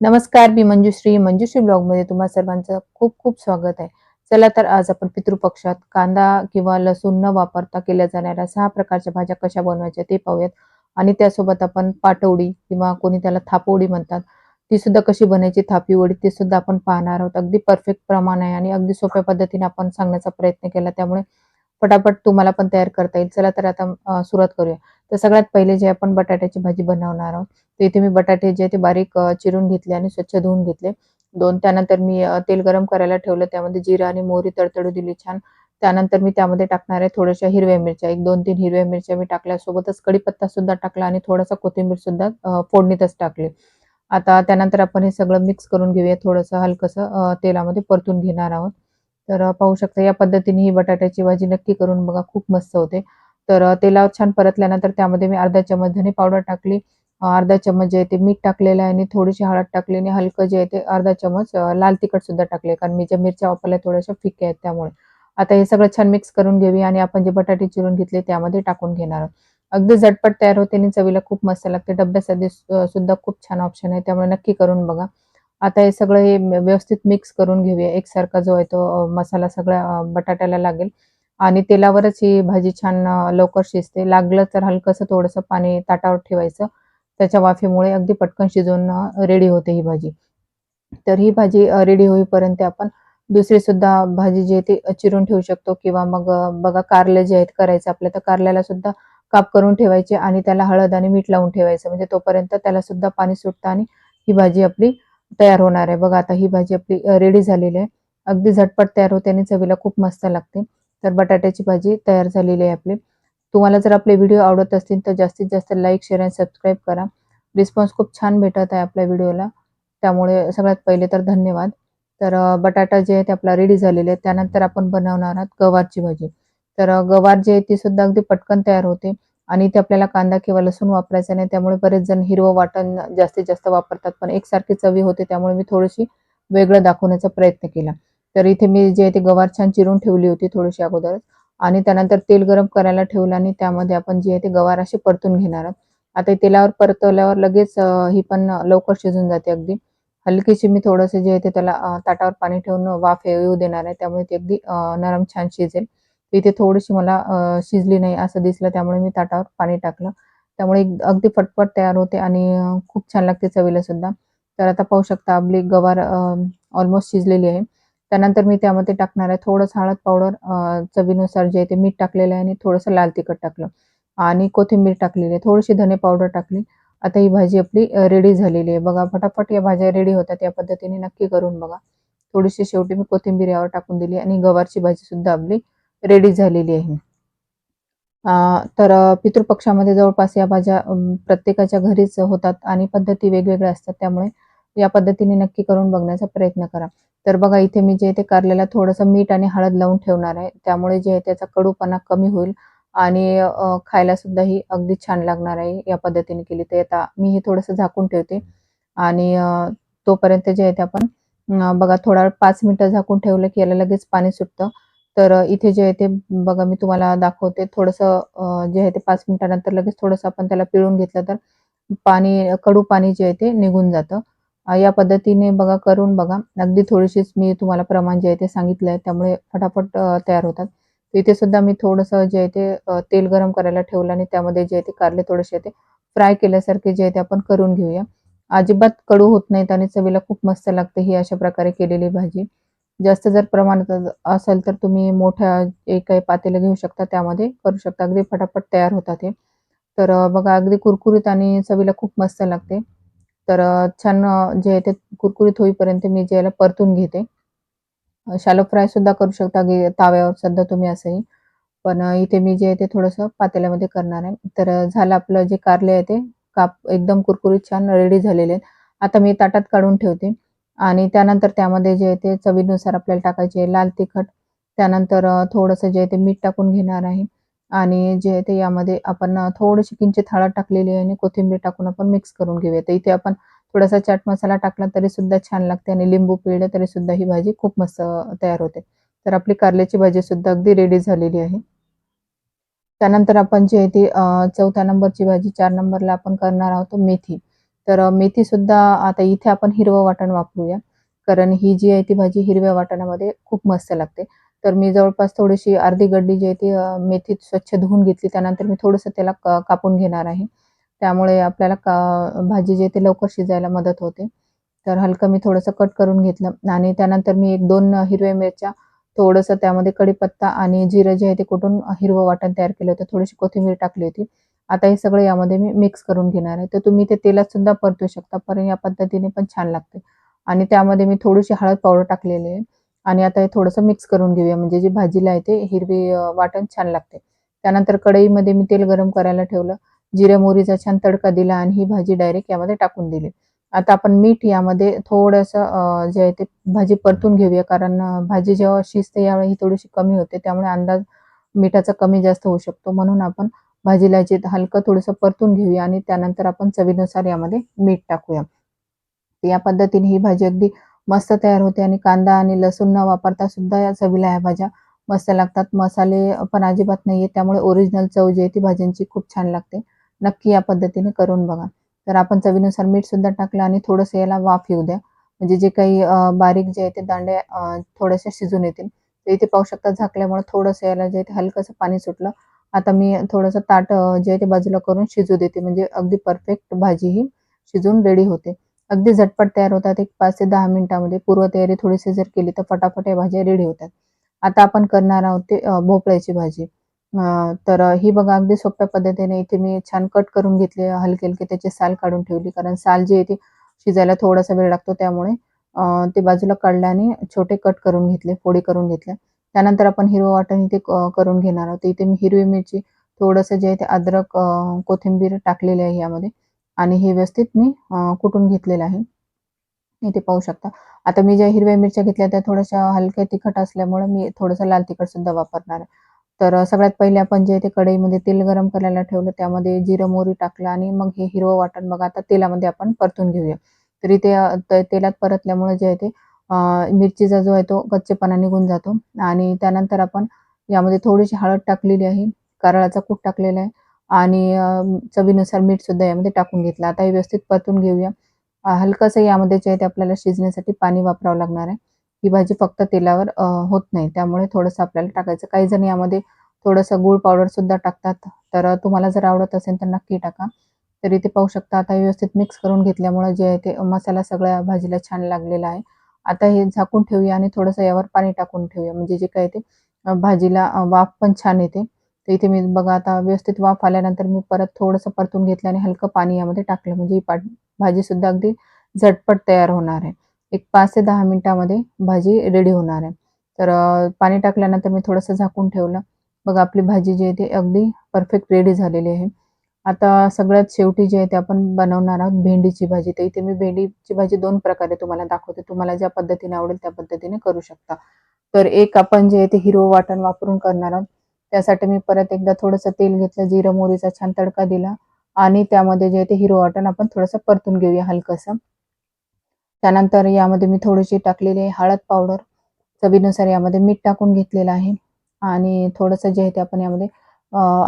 नमस्कार मी मंजुश्री. मंजुश्री ब्लॉगमध्ये तुम्हा सर्वांचं खूप खूप स्वागत आहे. चला तर आज आपण पितृपक्षात कांदा किंवा लसूण न वापरता केल्या जाणाऱ्या सहा प्रकारच्या भाज्या कशा बनवायच्या ते पाहूयात. आणि त्यासोबत आपण पाटवडी किंवा कोणी त्याला थापवडी म्हणतात ती सुद्धा कशी बनायची थापीवडी ती ते सुद्धा आपण पाहणार आहोत. अगदी परफेक्ट प्रमाण आहे आणि अगदी सोप्या पद्धतीने आपण सांगण्याचा प्रयत्न केला. त्यामुळे पटापट तुम्हाला पण तयार करता येईल. चला तर आता सुरुवात करूया. तर सगळ्यात पहिले जे आपण बटाट्याची भाजी बनवणार आहोत तर इथे मी बटाटे जे ते बारीक चिरून घेतले आणि स्वच्छ धुवून घेतले. दोन त्यानंतर मी तेल गरम करायला ठेवलं त्यामध्ये जिरा आणि मोहरी तडतडू दिली छान. त्यानंतर मी त्यामध्ये टाकणार आहे थोड्याशा हिरव्या मिरच्या एक दोन तीन हिरव्या मिरच्या मी टाकल्या सोबतच कढीपत्ता सुद्धा टाकला आणि थोडासा कोथिंबीर सुद्धा फोडणीतच टाकली. आता त्यानंतर आपण हे सगळं मिक्स करून घेऊया थोडंसं हलकंसं तेलामध्ये परतून घेणार आहोत. तर पाहू शकता या पद्धतीने ही बटाट्याची भाजी नक्की करून बघा खूप मस्त होते. तर तेलावर छान परतल्यानंतर त्यामध्ये मी अर्धा चमच धने पावडर टाकली. अर्धा चमच जे आहे ते मीठ टाकलेलं आहे आणि थोडीशी हळद टाकली आणि हलकं जे आहे ते अर्धा चमच लाल तिखट सुद्धा टाकले कारण मी ज्या मिरच्या वापरल्या थोड्याशा फिक्या आहेत त्यामुळे. आता हे सगळं छान मिक्स करून घेऊया आणि आपण जे बटाटे चिरून घेतले त्यामध्ये टाकून घेणार आहोत. अगदी झटपट तयार होते आणि चवीला खूप मस्त लागते. डब्यासाठी सुद्धा खूप छान ऑप्शन आहे. त्यामुळे नक्की करून बघा. आता हे सगळं हे व्यवस्थित मिक्स करून घेऊया. एकसारखा जो आहे तो मसाला सगळ्या बटाट्याला लागेल. आणि तेलावरच ही भाजी छान लवकर शिजते. लागलं तर हलकंसं थोडंसं पाणी ताटावर ठेवायचं. त्याच्या वाफेमुळे अगदी पटकन शिजवून रेडी होते ही भाजी. तर ही भाजी रेडी होईपर्यंत आपण दुसरी सुद्धा भाजी जी आहे ती चिरून ठेवू शकतो किंवा मग बघा कारले जे आहेत करायचे आपल्या तर कारल्याला सुद्धा काप करून ठेवायचे आणि त्याला हळद आणि मीठ लावून ठेवायचं. म्हणजे तोपर्यंत त्याला सुद्धा पाणी सुटतं आणि ही भाजी आपली तयार होणार आहे. बघा आता ही भाजी आपली रेडी झालेली आहे. अगदी झटपट तयार होते आणि चवीला खूप मस्त लागते. तर बटाट्याची भाजी तयार झालेली आहे आपली. तुम्हाला जर आपले व्हिडिओ आवडत असतील तर जास्तीत जास्त लाईक शेअर आणि सबस्क्राईब करा. रिस्पॉन्स खूप छान भेटत आहे आपल्या व्हिडिओला त्यामुळे सगळ्यात पहिले तर धन्यवाद. तर बटाटा जे आहे ते आपला रेडी झालेले आहे त्यानंतर आपण बनवणार आहोत गवारची भाजी. तर गवार जे आहे ती सुद्धा अगदी पटकन तयार होते आणि ते आपल्याला कांदा किंवा लसूण वापरायचा नाही. त्यामुळे बरेच जण हिरवं वाटण जास्तीत जास्त वापरतात. पण एकसारखी चवी होते. त्यामुळे मी थोडीशी वेगळं दाखवण्याचा प्रयत्न केला. तर इथे मी जे आहे ते गवार छान चिरून ठेवली होती थोडीशी अगोदर आणि त्यानंतर तेल गरम करायला ठेवलं आणि त्यामध्ये आपण जे आहे ते गवार असे परतून घेणार आहोत. आता तेलावर परतवल्यावर लगेच ही पण लवकर शिजून जाते अगदी. हलकीशी मी थोडंसं जे आहे ते त्याला ताटावर पाणी ठेवून वाफ येऊ देणार आहे. त्यामुळे ती अगदी नरम छान शिजेल. इथे थोडीशी मला शिजली नाही असं दिसलं त्यामुळे मी ताटावर पाणी टाकलं. त्यामुळे एक- अगदी फटफट तयार होते आणि खूप छान लागते चवीला सुद्धा. तर आता पाहू शकता आपली गवार ऑलमोस्ट शिजलेली आहे. त्यानंतर मी त्यामध्ये टाकणार आहे थोडंसं हळद पावडर चवीनुसार जे आहे ते मीठ टाकलेलं आहे आणि थोडंसं लाल तिखट टाकलं. आणि कोथिंबीर टाकलेली आहे थोडीशी धने पावडर टाकली. आता ही भाजी आपली रेडी झालेली आहे. बघा फटाफट या भाज्या रेडी होतात. या पद्धतीने नक्की करून बघा. थोडीशी शेवटी मी कोथिंबीर यावर टाकून दिली आणि गवारची भाजी सुद्धा आपली रेडी झालेली आहे. तर पितृपक्षामध्ये जवळपास या भाज्या प्रत्येकाच्या घरीच होतात आणि पद्धती वेगवेगळ्या असतात. त्यामुळे या पद्धतीने नक्की करून बघण्याचा प्रयत्न करा. तर बघा इथे मी जे ते कारल्याला थोडंसं मीठ आणि हळद लावून ठेवणार आहे. त्यामुळे जे आहे त्याचा कडूपणा कमी होईल आणि खायला सुद्धा ही अगदी छान लागणार आहे या पद्धतीने केली तर. आता मी हे थोडंसं झाकून ठेवते आणि तोपर्यंत जे आहे ते आपण बघा थोडा वेळ पाच मिनिटं झाकून ठेवलं की याला लगेच पाणी सुटतं. तर इथे जे आहे ते बघा मी तुम्हाला दाखवते. थोडंसं जे आहे ते पाच मिनिटानंतर लगेच थोडंसं आपण त्याला पिळून घेतलं तर पाणी कडू पाणी जे आहे ते निघून जातं. या पद्धतीने बघा करून बघा. अगदी थोडीशीच मी तुम्हाला प्रमाण जे आहे ते सांगितलं आहे त्यामुळे फटाफट तयार होतात. इथे सुद्धा मी थोडंसं जे आहे ते तेल गरम करायला ठेवलं आणि त्यामध्ये जे आहे ते कारले थोडेसे ते फ्राय केल्यासारखे जे आहे ते आपण करून घेऊया. अजिबात कडू होत नाहीत आणि चवीला खूप मस्त लागते ही अशा प्रकारे केलेली भाजी. जास्त जर प्रमाणात असेल तर तुम्ही मोठ्या एक काही पातेलं घेऊ शकता त्यामध्ये करू शकता. अगदी फटाफट तयार होतात हे. तर बघा अगदी कुरकुरीत आणि चवीला खूप मस्त लागते. तर छान जे आहे ते कुरकुरीत होईपर्यंत मी जे याला परतून घेते. शालो फ्राय सुद्धा करू शकता गे ताव्यावर सध्या तुम्ही असंही. पण इथे मी जे आहे ते थोडंसं पातेल्यामध्ये करणार आहे. तर झालं आपलं जे कारले आहे ते काप एकदम कुरकुरीत छान रेडी झालेले आहेत. आता मी ताटात काढून ठेवते. आणि त्यानंतर त्यामध्ये जे आहे ते चवीनुसार आपल्याला टाकायचे लाल तिखट. त्यानंतर थोडंसं जे आहे ते मीठ टाकून घेणार आहे. आणि जे आहे ते यामध्ये आपण थोडीशी किंचित हळद टाकलेली आहे आणि कोथिंबीर टाकून आपण मिक्स करून घेऊया तर इथे आपण थोडासा चाट मसाला टाकला तरी सुद्धा छान लागते आणि लिंबू पिळलं तरी सुद्धा ही भाजी खूप मस्त तयार होते तर आपली कारल्याची भाजी सुद्धा अगदी रेडी झालेली आहे त्यानंतर आपण जी आहे ती चौथ्या नंबरची भाजी चार नंबरला आपण करणार आहोत मेथी तर मेथी सुद्धा आता इथे आपण हिरवं वाटण वापरूया. कारण ही जी आहे ती भाजी हिरव्या वाटणामध्ये खूप मस्त लागते. तर मी जवळपास थोडीशी अर्धी गड्डी जी आहे ती मेथीत मेथी स्वच्छ धुवून घेतली. त्यानंतर मी थोडंसं त्याला क कापून घेणार आहे. त्यामुळे आपल्याला का भाजी जी आहे ती लवकर शिजायला मदत होते. तर हलकं मी थोडंसं कट करून घेतलं आणि त्यानंतर मी 1-2 हिरव्या मिरच्या, थोडंसं त्यामध्ये कढीपत्ता आणि जिरं जे आहे ते कुठून हिरवं वाटण तयार केलं होतं. थोडीशी कोथिंबीर टाकली होती. आता हे सगळं यामध्ये मी मिक्स करून घेणार आहे. तर तुम्ही ते तेलात सुद्धा परतू शकता, पण या पद्धतीने पण छान लागते. आणि त्यामध्ये मी थोडीशी हळद पावडर टाकलेली आहे आणि आता हे थोडंसं मिक्स करून घेऊया, म्हणजे जी भाजीला आहे ते हिरवी वाटण छान लागते. त्यानंतर कढईमध्ये मी तेल गरम करायला ठेवलं. जिऱ्या मोहरीचा छान तडका दिला आणि ही भाजी डायरेक्ट यामध्ये टाकून दिली. आता आपण मीठ यामध्ये थोडंसं जे आहे ते भाजी परतून घेऊया, कारण भाजी जेव्हा शिजते यावेळी ही थोडीशी कमी होते. त्यामुळे अंदाज मिठाचा कमी जास्त होऊ शकतो. म्हणून आपण भाजीला जे हलकं थोडंसं परतून घेऊया आणि त्यानंतर आपण चवीनुसार यामध्ये मीठ टाकूया. या पद्धतीने ही भाजी अगदी मस्त तयार होते आणि कांदा आणि लसूण न वापरता सुद्धा या चवीला ह्या भाज्या मस्त लागतात. मसाले पण अजिबात नाहीये, त्यामुळे ओरिजिनल चव जी आहे ती भाज्यांची खूप छान लागते. नक्की या पद्धतीने करून बघा. तर आपण चवीनुसार मीठ सुद्धा टाकलं आणि थोडंसं याला वाफ येऊ द्या. म्हणजे जे काही बारीक जे आहे ते दांड्या थोडेसे थोड्याशा शिजून येतील. तर इथे पाहू शकता झाकल्यामुळे थोडंसं याला जे आहे ते हलकंसं पाणी सुटलं. आता मी थोडंसं ताट जे आहे ते बाजूला करून शिजू देते. म्हणजे अगदी परफेक्ट भाजी ही शिजून रेडी होते. अगदी झटपट तयार होतात. एक पाच ते दहा मिनिटामध्ये पूर्वतयारी थोडीशी जर केली तर फटाफट या भाज्या रेडी होतात. आता आपण करणार आहोत ते भोपळ्याची भाजी. तर ही बघा अगदी सोप्या पद्धतीने इथे मी छान कट करून घेतली. हलके-हलके त्याची साल काढून ठेवली. कारण साल जी आहे ती शिजायला थोडासा वेळ लागतो. त्यामुळे ते बाजूला काढल्याने आणि छोटे कट करून घेतले, फोडी करून घेतल्या. त्यानंतर आपण हिरवं वाटण इथे करून घेणार आहोत. इथे मी हिरवी मिरची, थोडंसं जे आहे ते अद्रक, कोथिंबीर टाकलेली आहे यामध्ये आणि हे व्यवस्थित मी कुटून घेतलेलं आहे. इथे पाहू शकता. आता मी ज्या हिरव्या मिरच्या घेतल्या त्या थोड्याशा हलक्या तिखट असल्यामुळे मी थोडंसं लाल तिखट सुद्धा वापरणार आहे. तर सगळ्यात पहिले आपण जे आहे ते कढईमध्ये तेल गरम करायला ठेवलं. त्यामध्ये जिरं, मोहरी टाकलं आणि मग हे हिरवं वाटण मग आता तेलामध्ये आपण परतून घेऊया. तरी ते तेलात परतल्यामुळे जे आहे ते मिरचीचा जो आहे तो कच्चेपणा निघून जातो आणि त्यानंतर आपण यामध्ये थोडीशी हळद टाकलेली आहे. कारळाचा कूट टाकलेला आहे आणि चवीनुसार मीठ सुद्धा यामध्ये टाकून घेतलं. आता हे व्यवस्थित परतून घेऊया. हलकंसं यामध्ये जे आहे ते आपल्याला शिजण्यासाठी पाणी वापरावं लागणार आहे. ही भाजी फक्त तेलावर होत नाही. त्यामुळे थोडंसं आपल्याला टाकायचं. काही जण यामध्ये थोडंसं गूळ पावडर सुद्धा टाकतात. तर तुम्हाला जर आवडत असेल तर नक्की टाका. तरी ते पाहू शकता आता व्यवस्थित मिक्स करून घेतल्यामुळे जे आहे ते मसाला सगळ्या भाजीला छान लागलेला आहे. आता हे झाकून ठेवूया आणि थोडंसं यावर पाणी टाकून ठेवूया. म्हणजे जे काय ते भाजीला वाफ पण छान येते. तर इथे मी बघा आता व्यवस्थित वाफ आल्यानंतर मी परत थोडंसं परतून घेतलं आणि हलकं पाणी यामध्ये टाकलं. म्हणजे ही पा भाजीसुद्धा अगदी झटपट तयार होणार आहे. एक पाच ते दहा मिनिटामध्ये भाजी रेडी होणार आहे. तर पाणी टाकल्यानंतर मी थोडंसं झाकून ठेवलं. बघा आपली भाजी जी आहे ती अगदी परफेक्ट रेडी झालेली आहे. आता सगळ्यात शेवटी जे आहे ते आपण बनवणार आहोत भेंडीची भाजी. तर इथे मी भेंडीची भाजी दोन प्रकारे तुम्हाला दाखवते. तुम्हाला ज्या पद्धतीने आवडेल त्या पद्धतीने करू शकता. तर एक आपण जे आहे ते हिरवं वाटण वापरून करणार आहोत. त्यासाठी मी परत एकदा थोडंसं तेल घेतलं. जिरं, मोहरीचा छान तडका दिला आणि त्यामध्ये जे आहे ते हिरो वाटण आपण थोडंसं परतून घेऊया हलकंसं. त्यानंतर यामध्ये मी थोडीशी टाकलेली आहे हळद पावडर. चवीनुसार यामध्ये मीठ टाकून घेतलेलं आहे आणि थोडंसं जे आहे ते आपण यामध्ये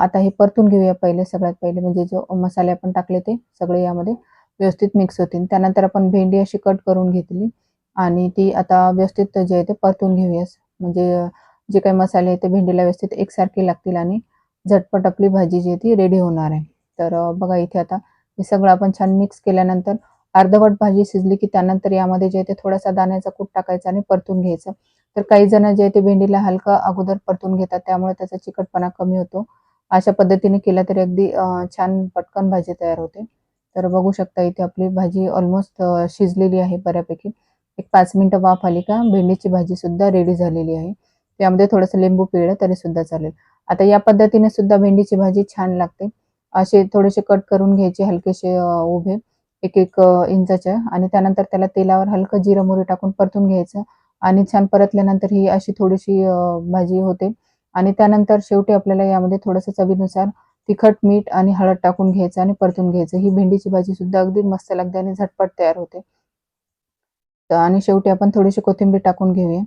आता हे परतून घेऊया पहिले सगळ्यात पहिले म्हणजे जो मसाले आपण टाकले ते सगळे यामध्ये व्यवस्थित मिक्स होतील. त्यानंतर आपण भेंडी अशी कट करून घेतली आणि ती आता व्यवस्थित जे आहे ते परतून घेऊया. म्हणजे जे काही मसाले आहेत ते भेंडीला व्यवस्थित एकसारखे लागतील आणि झटपट आपली भाजी जी आहे ती रेडी होणार आहे. तर बघा इथे आता हे सगळं आपण छान मिक्स केल्यानंतर अर्धवट भाजी शिजली की त्यानंतर यामध्ये जे आहे ते थोडासा दाण्याचा कूट टाकायचा आणि परतून घ्यायचं. तर काही जण जे आहे ते भेंडीला हलकं अगोदर परतून घेतात. त्यामुळे त्याचा चिकटपणा कमी होतो. अशा पद्धतीने केला तरी अगदी छान पटकन भाजी तयार होते. तर बघू शकता इथे आपली भाजी ऑलमोस्ट शिजलेली आहे बऱ्यापैकी. एक पाच मिनिटं वाफ आली का भेंडीची भाजीसुद्धा रेडी झालेली आहे. यामध्ये थोडंसं लिंबू पिळलं तरीसुद्धा चालेल. आता या पद्धतीने सुद्धा भेंडीची भाजी छान लागते. असे थोडेसे कट करून घ्यायचे हलकेसे उभे 1-1 अ, इंचाचे आणि त्यानंतर त्याला तेलावर हलकं जिरं, मोहरी टाकून परतून घ्यायचं आणि छान परतल्यानंतर ही अशी थोडीशी भाजी होते आणि त्यानंतर शेवटी आपल्याला यामध्ये थोडंसं चवीनुसार तिखट, मीठ आणि हळद टाकून घ्यायचं आणि परतून घ्यायचं. ही भेंडीची भाजी सुद्धा अगदी मस्त लागते आणि झटपट तयार होते. आणि शेवटी आपण थोडीशी कोथिंबीर टाकून घेऊया.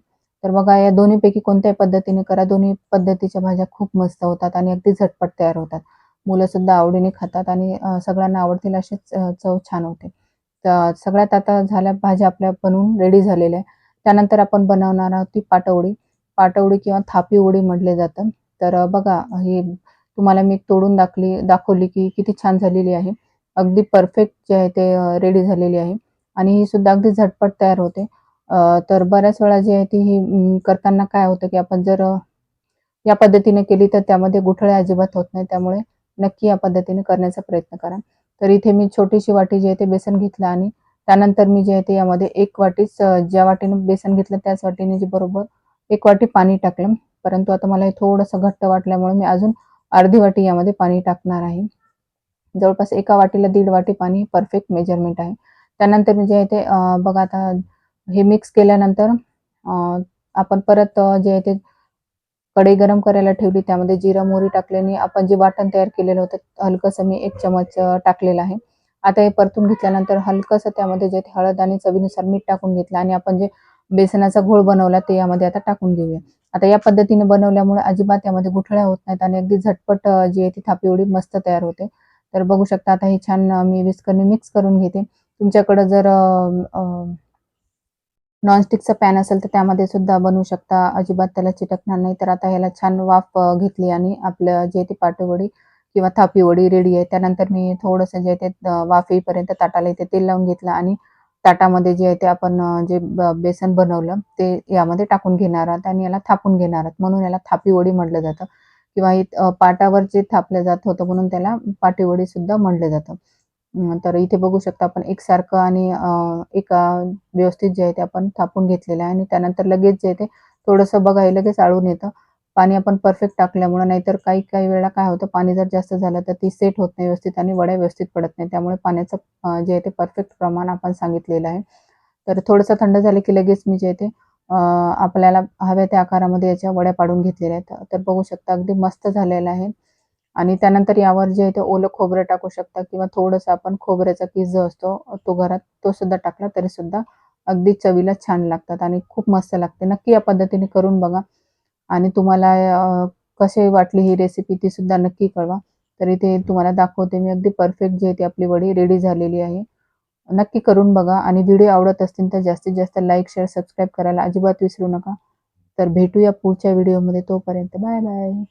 तर बघा या दोन्हीपैकी कोणत्याही पद्धतीने करा. दोन्ही पद्धतीच्या भाज्या खूप मस्त होतात आणि अगदी झटपट तयार होतात. मुलंसुद्धा आवडीने खातात आणि सगळ्यांना आवडतील अशी चव छान होते. तर सगळ्यात आता झाल्या भाज्या आपल्या बनवून रेडी झालेल्या आहे त्यानंतर आपण बनवणार आहोत ती पाटवडी पाटवडी किंवा थापी उडी म्हटले जातं तर बघा हे तुम्हाला मी तोडून दाखली दाखवली की किती छान झालेली आहे अगदी परफेक्ट जे आहे ते रेडी झालेली आहे आणि ही सुद्धा अगदी झटपट तयार होते तर बऱ्याच वेळा जी आहे ती ही करताना काय होतं की आपण जर या पद्धतीने केली तर त्यामध्ये गुठळ्या अजिबात होत नाही त्यामुळे नक्की या पद्धतीने करण्याचा प्रयत्न करा. तर इथे मी छोटीशी वाटी जी आहे ते बेसन घेतलं आणि त्यानंतर मी जे आहे ते यामध्ये एक वाटीच ज्या वाटीने बेसन घेतलं त्याच वाटीने जे बरोबर एक वाटी पाणी टाकलं. परंतु आता मला हे थोडंसं घट्ट वाटल्यामुळे मी अजून अर्धी वाटी यामध्ये पाणी टाकणार आहे. जवळपास एका वाटीला दीड वाटी पाणी परफेक्ट मेजरमेंट आहे. त्यानंतर मी जे आहे ते बघा आता हे मिक्स केल्यानंतर आपण परत जे आहे ते कढई गरम करायला ठेवली त्यामध्ये जिरा मोहरी टाकल्याने आपण जे वाटण तयार केलेलं होतं हलकंसं मी एक चमच टाकलेलं आहे. आता हे परतून घेतल्यानंतर हलकंसं त्यामध्ये जे ते हळद आणि चवीनुसार मीठ टाकून घेतलं आणि आपण जे बेसनाचा घोळ बनवला ते यामध्ये आता टाकून घेऊया. आता या पद्धतीने बनवल्यामुळे अजिबात यामध्ये गुठळ्या होत नाहीत आणि अगदी झटपट जी आहे ती थापी एवढी मस्त तयार होते. तर बघू शकता आता हे छान मी विस्करने मिक्स करून घेते. तुमच्याकडं जर नॉनस्टिकचा पॅन असेल तर त्यामध्ये सुद्धा बनवू शकता. अजिबात त्याला चिटकणार नाही. तर आता ह्याला छान वाफ घेतली आणि आपलं जे ते पाटवडी किंवा थापी वडी रेडी आहे. त्यानंतर मी थोडंसं जे ते अ, वाफ येईपर्यंत ताटाला इथे तेल लावून घेतलं आणि ताटामध्ये जे आहे ते आपण जे ब बेसन बनवलं ते यामध्ये टाकून घेणार आहात आणि याला थापून घेणार आहात. म्हणून याला थापी वडी म्हटलं जातं. किंवा पाटावर जे थापलं जात होतं म्हणून त्याला पाटीवडी सुद्धा म्हटलं जातं. तर इथे बघू शकता आपण एकसारखं आणि एका व्यवस्थित जे आहे ते आपण थापून घेतलेलं आहे. आणि त्यानंतर लगेच जे आहे ते थोडंसं बघा हे लगेच आळून येतं. पाणी आपण परफेक्ट टाकल्यामुळं नाहीतर काही काही वेळा काय होतं पाणी जर जास्त झालं तर ती सेट होत नाही व्यवस्थित आणि वड्या व्यवस्थित पडत नाही त्यामुळे पाण्याचं जे आहे ते परफेक्ट प्रमाण आपण सांगितलेलं आहे. तर थोडंसं थंड झालं की लगेच मी जे ते आपल्याला हव्या त्या आकारामध्ये याच्या वड्या पाडून घेतलेल्या आहेत. तर बघू शकता अगदी मस्त झालेलं आहे. आणि त्यानंतर यावर जे आहे ते ओलं खोबरं टाकू शकता किंवा थोडंसं आपण खोबऱ्याचा किस जो असतो तो घरात तो सुद्धा टाकला तरी सुद्धा अगदी चवीला छान लागतात आणि खूप मस्त लागते. नक्की या पद्धतीने करून बघा. आणि तुम्हाला कसे वाटली ही रेसिपी ती सुद्धा नक्की कळवा. तरी ते तुम्हाला दाखवते. मी अगदी परफेक्ट जी आहे ती आपली वडी रेडी झालेली आहे. नक्की करून बघा. आणि व्हिडिओ आवडत असतील तर जास्तीत जास्त लाईक शेअर सबस्क्राईब करायला अजिबात विसरू नका. तर भेटूया पुढच्या व्हिडिओमध्ये तोपर्यंत बाय बाय.